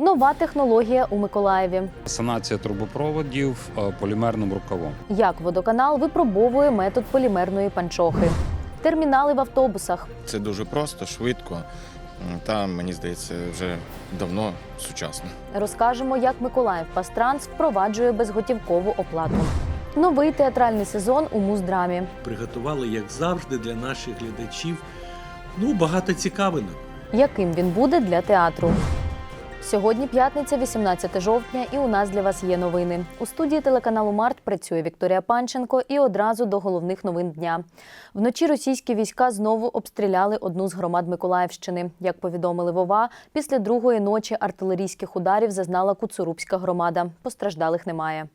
Нова технологія у Миколаєві. Санація трубопроводів е, полімерним рукавом. Як водоканал випробовує метод полімерної панчохи. Термінали в автобусах. Це дуже просто, швидко. Та мені здається, вже давно сучасно. Розкажемо, як Миколаїв Пастранс впроваджує безготівкову оплату. Новий театральний сезон у муздрамі. приготували, як завжди, для наших глядачів ну, багато цікавинок. Яким він буде для театру? Сьогодні п'ятниця, 18 жовтня, і у нас для вас є новини. У студії телеканалу Март працює Вікторія Панченко і одразу до головних новин дня. Вночі російські війська знову обстріляли одну з громад Миколаївщини. Як повідомили Вова, після другої ночі артилерійських ударів зазнала Куцурубська громада. Постраждалих немає.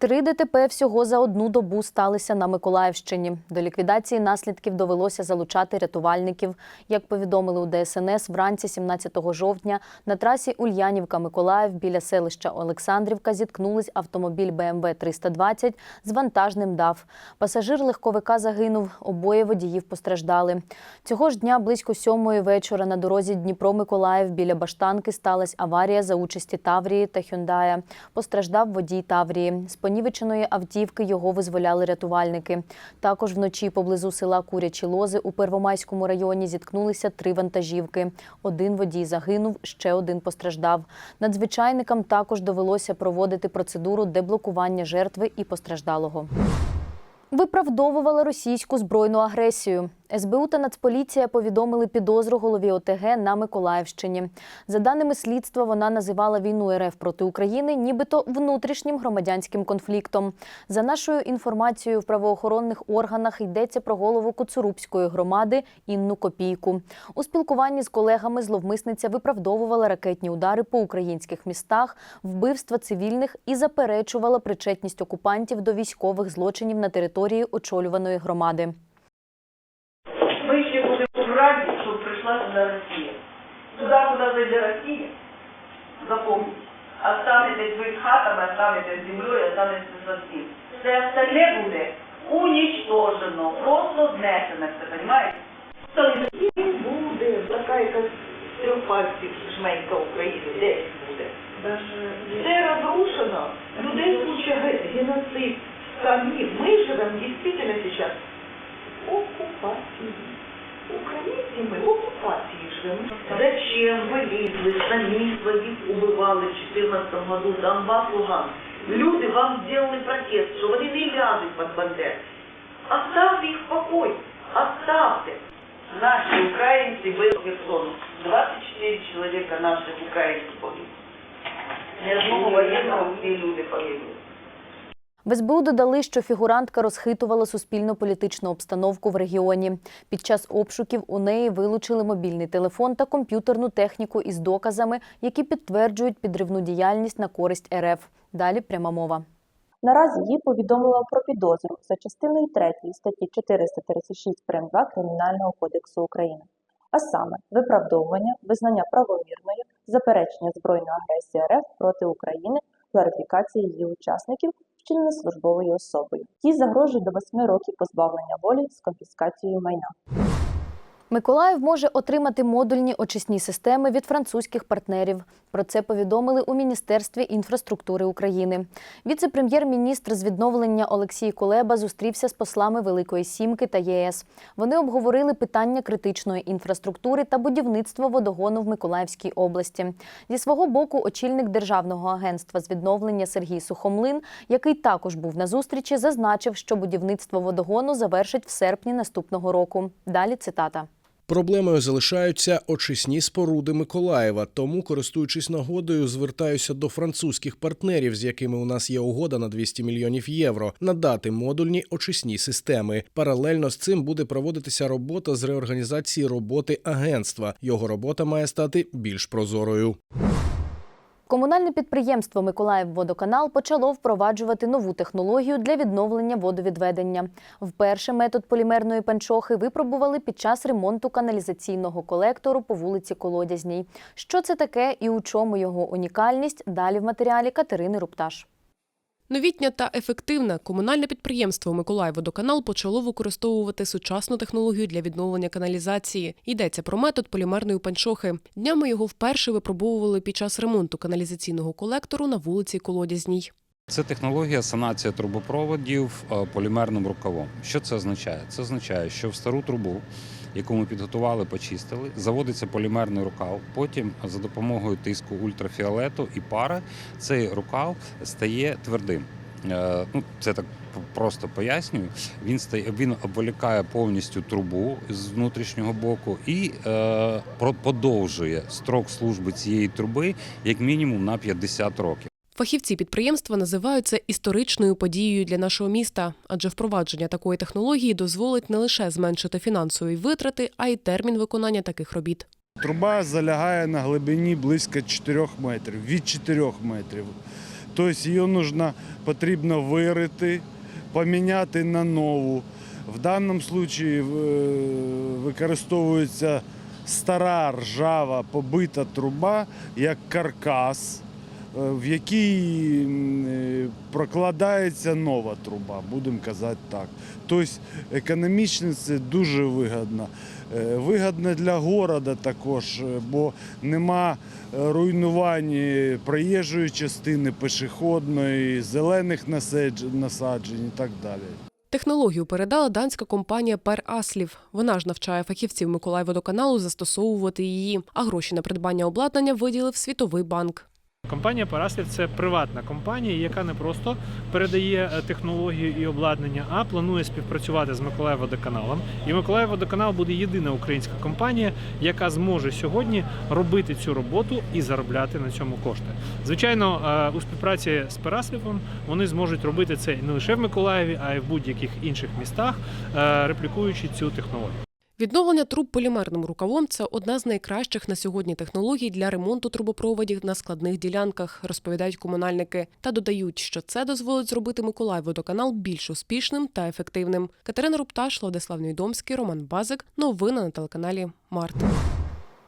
Три ДТП всього за одну добу сталися на Миколаївщині. До ліквідації наслідків довелося залучати рятувальників. Як повідомили у ДСНС, вранці 17 жовтня на трасі Ульянівка-Миколаїв біля селища Олександрівка зіткнулись автомобіль БМВ 320 з вантажним ДАФ. Пасажир легковика загинув, обоє водіїв постраждали. Цього ж дня близько сьомої вечора на дорозі Дніпро-Миколаїв біля Баштанки сталася аварія за участі Таврії та Хюндая. Постраждав водій Таврії. Понівеченої автівки його визволяли рятувальники. Також вночі поблизу села Курячі Лози у Первомайському районі зіткнулися три вантажівки. Один водій загинув, ще один постраждав. Надзвичайникам також довелося проводити процедуру деблокування жертви і постраждалого. Виправдовувала російську збройну агресію. СБУ та Нацполіція повідомили підозру голові ОТГ на Миколаївщині. За даними слідства, вона називала війну РФ проти України нібито внутрішнім громадянським конфліктом. За нашою інформацією, в правоохоронних органах йдеться про голову Коцурубської громади Інну Копійку. У спілкуванні з колегами зловмисниця виправдовувала ракетні удари по українських містах, вбивства цивільних і заперечувала причетність окупантів до військових злочинів на території очолюваної громади Мы еще будем ради, чтобы пришла сюда Россия. Туда, куда зайдет Россия, запомните, останетесь вы с хатами, останетесь с землей, останетесь со всем. Все остальное будет уничтожено, просто знесено, все, понимаете? Тоді буде така якась трьох пальців жменька України, десь буде. Все разрушено, людей куча геноцид. Самі, ми живемо дійсно сейчас оккупации. Украинцы мы в оккупации живем. Зачем вы лезли, сами своих убивали в 14 году, Донбасс, Луганск? Люди вам сделали протест, що вони не ляжуть под бандер. Оставьте их в покой, оставьте. Наши украинцы были в Херсону. 24 человека наших украинцев погибли. Ни одного военного, все люди погибли. В СБУ додали, що фігурантка розхитувала суспільно-політичну обстановку в регіоні. Під час обшуків у неї вилучили мобільний телефон та комп'ютерну техніку із доказами, які підтверджують підривну діяльність на користь РФ. Далі пряма мова. Наразі їй повідомила про підозру за частиною 3 статті 436 прим. 2 Кримінального кодексу України, а саме виправдовування, визнання правомірною, заперечення збройної агресії РФ проти України, кларифікації її учасників, вчинення службовою особою. Ті загрожують до 8 років позбавлення волі з конфіскацією майна. Миколаїв може отримати модульні очисні системи від французьких партнерів. Про це повідомили у Міністерстві інфраструктури України. Віце-прем'єр-міністр з відновлення Олексій Кулеба зустрівся з послами Великої Сімки та ЄС. Вони обговорили питання критичної інфраструктури та будівництва водогону в Миколаївській області. Зі свого боку, очільник Державного агентства з відновлення Сергій Сухомлин, який також був на зустрічі, зазначив, що будівництво водогону завершить в серпні наступного року. Далі цитата. Проблемою залишаються очисні споруди Миколаєва. Тому, користуючись нагодою, звертаюся до французьких партнерів, з якими у нас є угода на 200 мільйонів євро, надати модульні очисні системи. Паралельно з цим буде проводитися робота з реорганізації роботи агентства. Його робота має стати більш прозорою. Комунальне підприємство Миколаївводоканал почало впроваджувати нову технологію для відновлення водовідведення. Вперше метод полімерної панчохи випробували під час ремонту каналізаційного колектору по вулиці Колодязній. Що це таке і у чому його унікальність? Далі в матеріалі Катерини Рупташ. Новітня та ефективна комунальне підприємство Миколаївводоканал почало використовувати сучасну технологію для відновлення каналізації. Йдеться про метод полімерної панчохи. Днями його вперше випробовували під час ремонту каналізаційного колектору на вулиці Колодязній. Це технологія санація трубопроводів е, полімерним рукавом. Що це означає? Це означає, що в стару трубу, яку ми підготували, почистили, заводиться полімерний рукав. Потім за допомогою тиску ультрафіолету і пари цей рукав стає твердим. Е, Ну, це так просто пояснюю. Він стає, він обволікає повністю трубу з внутрішнього боку і е, подовжує строк служби цієї труби як мінімум на 50 років. Фахівці підприємства називають це історичною подією для нашого міста, адже впровадження такої технології дозволить не лише зменшити фінансові витрати, а й термін виконання таких робіт. Труба залягає на глибині близько 4 метрів, від 4 метрів. Тобто її нужно, потрібно вирити, поміняти на нову. В даному випадку е, використовується стара ржава побита труба як каркас, в якій е, прокладається нова труба, будемо казати так. Тобто економічно це дуже вигідно. Е, Вигідно для міста також, е, бо нема е, руйнувань проїжджої частини, пішохідної, зелених насаджень і так далі. Технологію передала данська компанія Per Aslів. Вона ж навчає фахівців Миколаївводоканалу застосовувати її, а гроші на придбання обладнання виділив Світовий банк. Компанія Параслів це приватна компанія, яка не просто передає е, технологію і обладнання, а планує співпрацювати з Миколаївводоканалом. І Миколаївводоканал буде єдина українська компанія, яка зможе сьогодні робити цю роботу і заробляти на цьому кошти. Звичайно, е, у співпраці з Параслівом вони зможуть робити це не лише в Миколаєві, а й в будь-яких інших містах, е, реплікуючи цю технологію. Відновлення труб полімерним рукавом це одна з найкращих на сьогодні технологій для ремонту трубопроводів на складних ділянках, розповідають комунальники. Та додають, що це дозволить зробити Миколаївводоканал більш успішним та ефективним. Катерина Рупташ, Владислав Нейдомський, Роман Базик. Новини на телеканалі Март.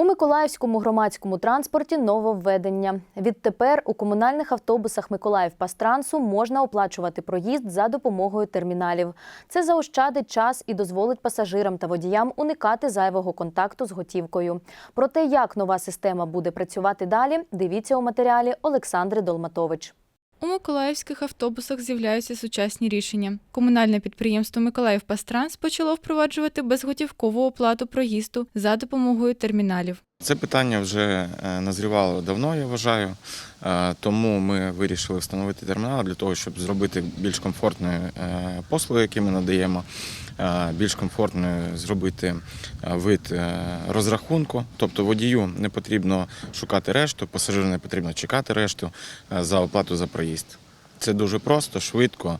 У Миколаївському громадському транспорті нововведення. Відтепер у комунальних автобусах Миколаїв Пастрансу можна оплачувати проїзд за допомогою терміналів. Це заощадить час і дозволить пасажирам та водіям уникати зайвого контакту з готівкою. Про те, як нова система буде працювати далі, дивіться у матеріалі Олександри Долматович. У миколаївських автобусах з'являються сучасні рішення. Комунальне підприємство Миколаїв Пастранс почало впроваджувати безготівкову оплату проїзду за допомогою терміналів. Це питання вже е, назрівало давно, я вважаю. Е, Тому ми вирішили встановити термінал для того, щоб зробити більш комфортною е, послуги, які ми надаємо, більш комфортною зробити е, вид е, розрахунку. Тобто водію не потрібно шукати решту, пасажиру не потрібно чекати решту е, за оплату за проїзд. Це дуже просто, швидко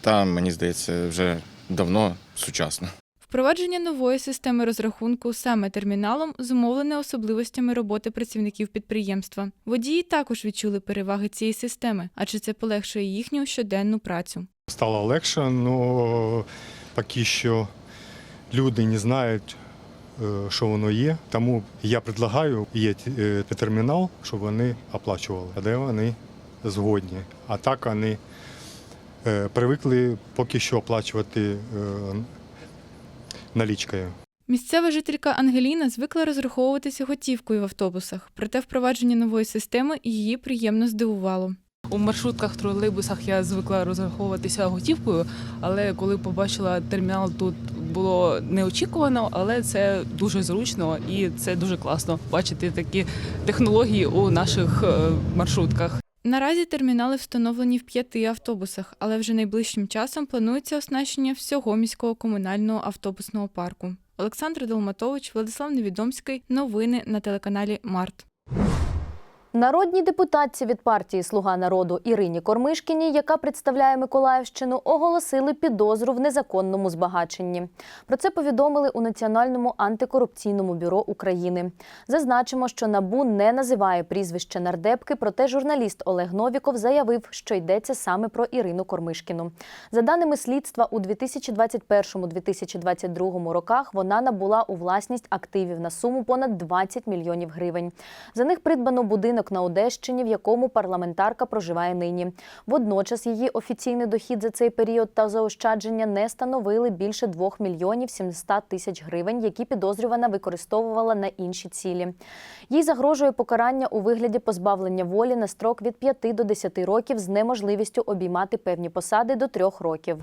та мені здається, вже давно сучасно. Впровадження нової системи розрахунку саме терміналом зумовлене особливостями роботи працівників підприємства. Водії також відчули переваги цієї системи, адже це полегшує їхню щоденну працю. Стало легше, але поки що люди не знають, е, що воно є. Тому я предлагаю, є е, термінал, щоб вони оплачували, де вони згодні. А так вони е, привикли поки що оплачувати налічкою. Місцева жителька Ангеліна звикла розраховуватися готівкою в автобусах, проте впровадження нової системи її приємно здивувало. У маршрутках, тролейбусах я звикла розраховуватися готівкою, але коли побачила термінал, тут було неочікувано, але це дуже зручно і це дуже класно бачити такі технології у наших е, маршрутках. Наразі термінали встановлені в п'яти автобусах, але вже найближчим часом планується оснащення всього міського комунального автобусного парку. Олександр Долматович, Владислав Невідомський. Новини на телеканалі Март. Народній депутатці від партії Слуга народу Ірині Кормишкіній, яка представляє Миколаївщину, оголосили підозру в незаконному збагаченні. Про це повідомили у Національному антикорупційному бюро України. Зазначимо, що набу не називає прізвище нардепки, проте журналіст Олег Новіков заявив, що йдеться саме про Ірину Кормишкіну. За даними слідства, у 2021-2022 роках вона набула у власність активів на суму понад 20 мільйонів гривень. За них придбано будинок на Одещині, в якому парламентарка проживає нині. Водночас її офіційний дохід за цей період та заощадження не становили більше 2 мільйонів 700 тисяч гривень, які підозрювана використовувала на інші цілі. Їй загрожує покарання у вигляді позбавлення волі на строк від 5 до 10 років з неможливістю обіймати певні посади до 3 років.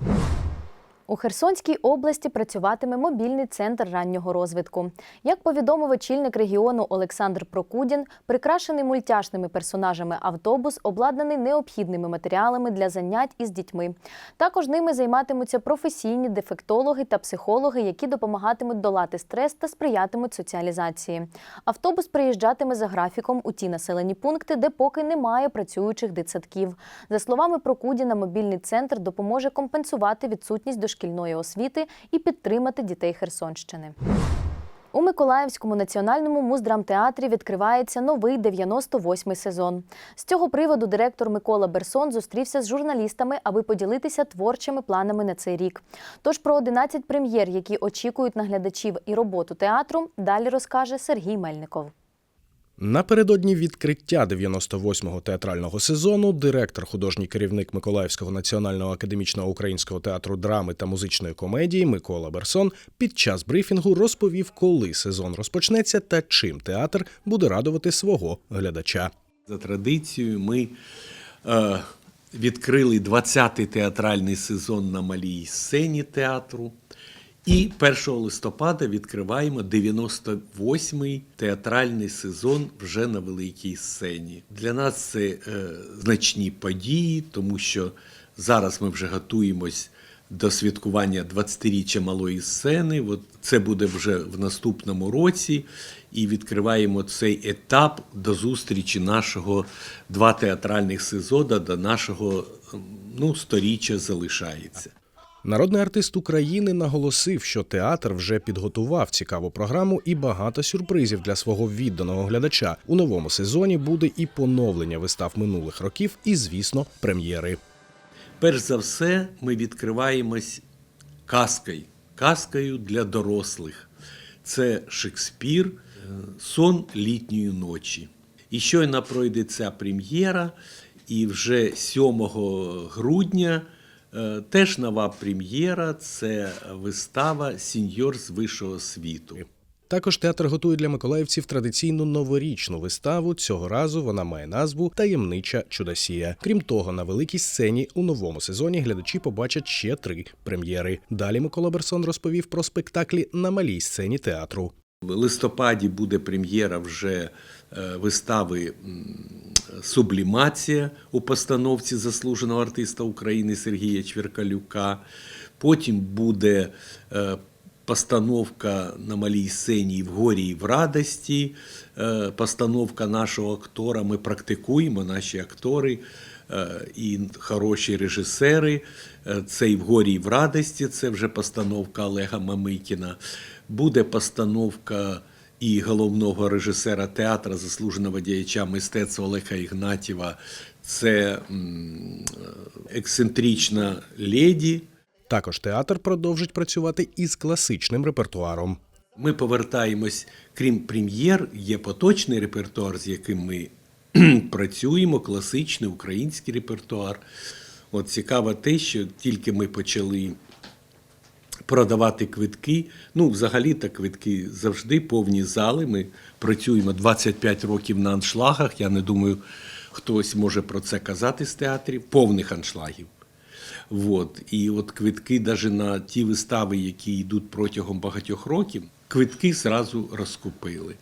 У Херсонській області працюватиме мобільний центр раннього розвитку. Як повідомив очільник регіону Олександр Прокудін, прикрашений мультяшними персонажами автобус обладнаний необхідними матеріалами для занять із дітьми. Також ними займатимуться професійні дефектологи та психологи, які допомагатимуть долати стрес та сприятимуть соціалізації. Автобус приїжджатиме за графіком у ті населені пункти, де поки немає працюючих дитсадків. За словами Прокудіна, мобільний центр допоможе компенсувати відсутність дошкільної освіти і підтримати дітей Херсонщини. У Миколаївському національному муздрамтеатрі відкривається новий 98-й сезон. З цього приводу директор Микола Берсон зустрівся з журналістами, аби поділитися творчими планами на цей рік. Тож про 11 прем'єр, які очікують на глядачів і роботу театру, далі розкаже Сергій Мельников. Напередодні відкриття 98-го театрального сезону директор, художній керівник Миколаївського національного академічного українського театру драми та музичної комедії Микола Берсон під час брифінгу розповів, коли сезон розпочнеться та чим театр буде радувати свого глядача. За традицією, ми е, відкрили 20-й театральний сезон на малій сцені театру. І 1 листопада відкриваємо 98-й театральний сезон вже на великій сцені. Для нас це е, значні події, тому що зараз ми вже готуємось до святкування 20-річчя малої сцени. От це буде вже в наступному році. І відкриваємо цей етап до зустрічі нашого два театральних сезону до нашого ну, сторіччя залишається. Народний артист України наголосив, що театр вже підготував цікаву програму і багато сюрпризів для свого відданого глядача. У новому сезоні буде і поновлення вистав минулих років, і, звісно, прем'єри. Перш за все, ми відкриваємось казкою, казкою для дорослих. Це Шекспір, е, сон літньої ночі. І щойно пройде ця прем'єра, і вже 7 грудня теж нова прем'єра це вистава Сіньор з вищого світу. Також театр готує для миколаївців традиційну новорічну виставу. Цього разу вона має назву Таємнича чудосія. Крім того, на великій сцені у новому сезоні глядачі побачать ще три прем'єри. Далі Микола Берсон розповів про спектаклі на малій сцені театру. В листопаді буде прем'єра вже е, вистави Сублімація у постановці заслуженого артиста України Сергія Чверкалюка. Потім буде е, постановка на малій сцені в горі і в радості. Е, Постановка нашого актора. Ми практикуємо наші актори і хороші режисери. Це і в горі і в радості. Це вже постановка Олега Мамикіна. Буде постановка і головного режисера театру, заслуженого діяча мистецтва Олега Ігнатєва. Це ексцентрична леді. Також театр продовжить працювати із класичним репертуаром. Ми повертаємось, крім прем'єр, є поточний репертуар, з яким ми працюємо, класичний український репертуар. От цікаво те, що тільки ми почали продавати квитки. Ну, взагалі-то квитки завжди повні зали. Ми працюємо 25 років на аншлагах. Я не думаю, хтось може про це казати з театрів, повних аншлагів. От. І от квитки, навіть на ті вистави, які йдуть протягом багатьох років, квитки зразу розкупили.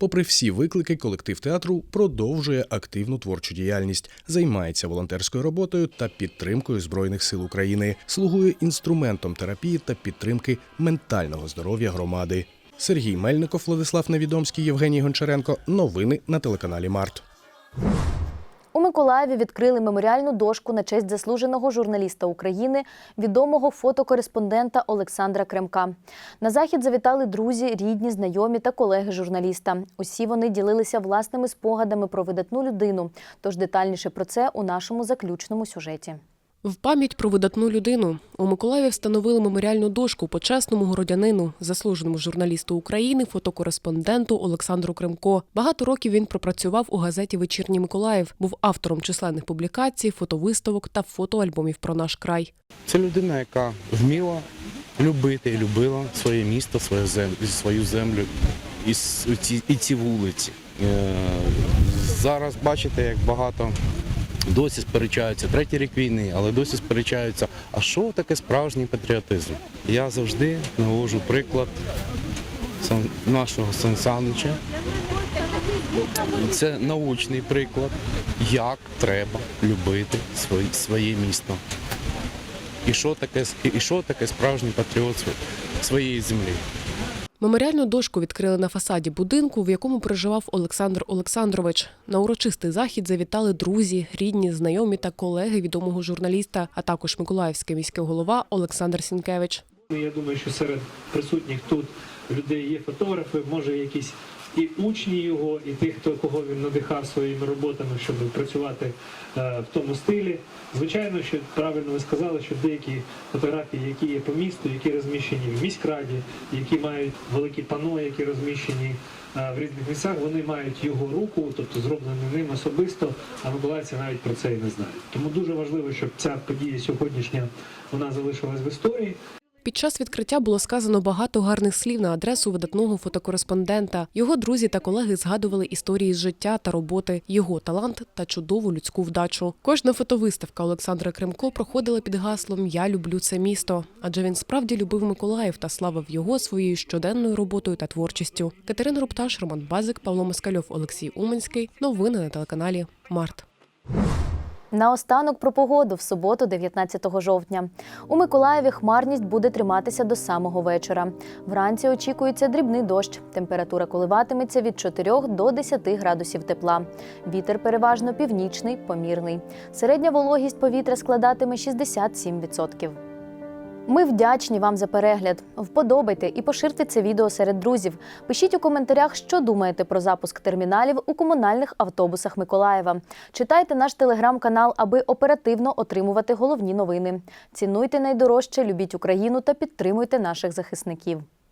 Попри всі виклики, колектив театру продовжує активну творчу діяльність, займається волонтерською роботою та підтримкою збройних сил України, слугує інструментом терапії та підтримки ментального здоров'я громади. Сергій Мельников, Владислав Невідомський, Євгеній Гончаренко. Новини на телеканалі Март. У Миколаєві відкрили меморіальну дошку на честь заслуженого журналіста України, відомого фотокореспондента Олександра Кремка. На захід завітали друзі, рідні, знайомі та колеги журналіста. Усі вони ділилися власними спогадами про видатну людину. Тож детальніше про це у нашому заключному сюжеті. В пам'ять про видатну людину у Миколаєві встановили меморіальну дошку почесному городянину, заслуженому журналісту України, фотокореспонденту Олександру Кремко. Багато років він пропрацював у газеті Вечірній Миколаїв, був автором численних публікацій, фотовиставок та фотоальбомів про наш край. Це людина, яка вміла любити і любила своє місто, свою землю, свою землю і, ці, і ці вулиці. Е, Зараз бачите, як багато досі сперечаються третій рік війни, але досі сперечаються. А що таке справжній патріотизм? Я завжди навожу приклад нашого Сан Санича. Це научний приклад, як треба любити своє, своє місто. І що таке, і що таке справжній патріот своєї землі. Меморіальну дошку відкрили на фасаді будинку, в якому проживав Олександр Олександрович. На урочистий захід завітали друзі, рідні, знайомі та колеги відомого журналіста, а також Миколаївський міський голова Олександр Сінкевич. Ну, Я думаю, що серед присутніх тут людей є фотографи, може якісь і учні його, і тих, хто кого він надихав своїми роботами, щоб працювати е, в тому стилі. Звичайно, що правильно ви сказали, що деякі фотографії, які є по місту, які розміщені в міськраді, які мають великі пано, які розміщені е, в різних місцях, вони мають його руку, тобто зроблені ним особисто, а миколаївці навіть про це і не знають. Тому дуже важливо, щоб ця подія сьогоднішня вона залишилась в історії. Під час відкриття було сказано багато гарних слів на адресу видатного фотокореспондента. Його друзі та колеги згадували історії з життя та роботи, його талант та чудову людську вдачу. Кожна фотовиставка Олександра Кремко проходила під гаслом Я люблю це місто, адже він справді любив Миколаїв та славив його своєю щоденною роботою та творчістю. Катерина Рупташ, Роман Базик, Павло Москальов, Олексій Уманський. Новини на телеканалі Март. Наостанок про погоду в суботу, 19 жовтня. У Миколаєві хмарність буде триматися до самого вечора. Вранці очікується дрібний дощ. Температура коливатиметься від 4 до 10 градусів тепла. Вітер переважно північний, помірний. Середня вологість повітря складатиме 67%. Ми вдячні вам за перегляд. Вподобайте і поширте це відео серед друзів. Пишіть у коментарях, що думаєте про запуск терміналів у комунальних автобусах Миколаєва. Читайте наш телеграм-канал, аби оперативно отримувати головні новини. Цінуйте найдорожче, любіть Україну та підтримуйте наших захисників.